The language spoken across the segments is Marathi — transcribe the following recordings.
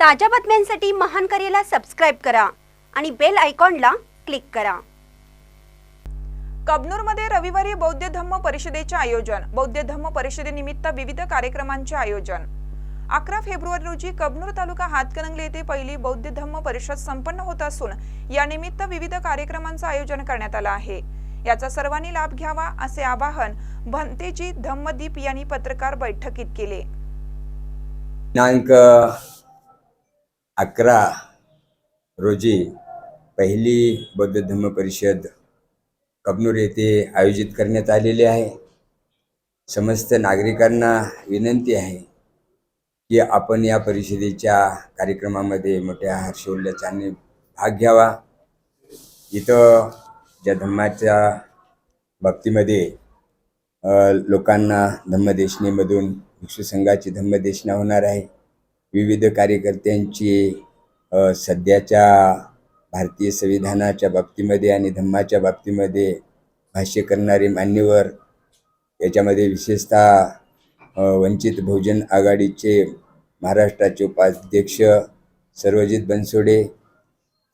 ताज्या बातम्यांसाठी महान करेला सबस्क्राईब करा आणि बेल आयकॉनला क्लिक करा. कबनूरमध्ये रविवारी बौद्ध धम्म परिषदेचे आयोजन. बौद्ध धम्म परिषदेनिमित्त विविध कार्यक्रमांचे आयोजन. अकरा फेब्रुवारी रोजी कबनूर तालुका हातकणंगले येथे पहिली बौद्ध धम्म परिषद संपन्न होत असून यानिमित्त विविध कार्यक्रमांचं आयोजन करण्यात आलं आहे. याचा सर्वांनी लाभ घ्यावा असे आवाहन भंतेजी धम्मदीप यांनी पत्रकार बैठकीत केले. दिनांक अकरा रोजी पहिली बौद्ध धम्म परिषद कबनूर येथे आयोजित करण्यात आलेली आहे. समस्त नागरिकांना विनंती आहे की आपण या परिषदेच्या कार्यक्रमामध्ये मोठ्या हर्षोल्लासाने भाग घ्यावा. इथं ज्या धम्माच्या बाबतीमध्ये लोकांना धम्मदेशनेमधून भिक्षू संघाची धम्मदेशना होणार आहे. विविध कार्यकर्त्यांची सध्याच्या भारतीय संविधानाच्या बाबतीमध्ये आणि धम्माच्या बाबतीमध्ये भाष्य करणारे मान्यवर याच्यामध्ये विशेषतः वंचित बहुजन आघाडीचे महाराष्ट्राचे उपाध्यक्ष सर्वजित बनसोडे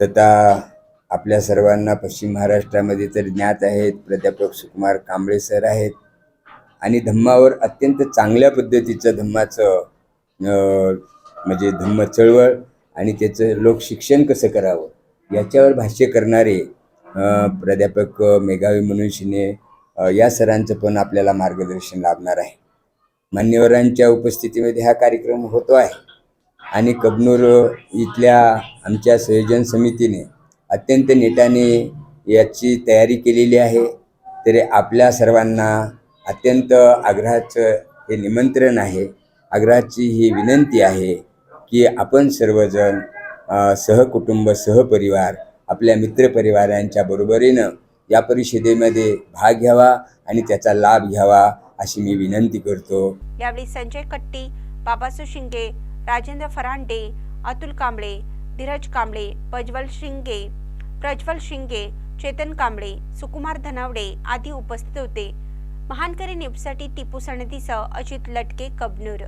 तथा आपल्या सर्वांना पश्चिम महाराष्ट्रामध्ये तर ज्ञात आहेत प्राध्यापक सुकुमार कांबळे सर आहेत. आणि धम्मावर अत्यंत चांगल्या पद्धतीचं धम्माचं म्हणजे धम्म चळवळ आणि त्याचं लोकशिक्षण कसं करावं? याच्यावर भाष्य करणारे प्राध्यापक मेघावी मनुष्यने या सरांचं पण आपल्याला मार्गदर्शन लाभणार आहे. मान्यवरांच्या उपस्थितीमध्ये हा कार्यक्रम होतो आहे. आणि कबनूर इथल्या आमच्या संयोजन समितीने अत्यंत नेटाने याची तयारी केलेली आहे. तरी आपल्या सर्वांना अत्यंत आग्रहाचं हे निमंत्रण आहे. आग्रहाची ही विनंती आहे की आपण सर्वजण सहकुटुंब सहपरिवार आपल्या मित्रपरिवारांच्या बरोबरीनं या परिषदेमध्ये भाग घ्यावा आणि त्याचा लाभ घ्यावा अशी मी विनंती करतो. यावेळी संजय कट्टी बाबासू शिंगे राजेंद्र फरांडे अतुल कांबळे धीरज कांबळे प्रज्वल शिंगे प्रज्वल शिंगे चेतन कांबळे सुकुमार धनावडे आदी उपस्थित होते. महानकरी न्यूजसाठी टिपू सणतीसह अजित लटके कबनूर.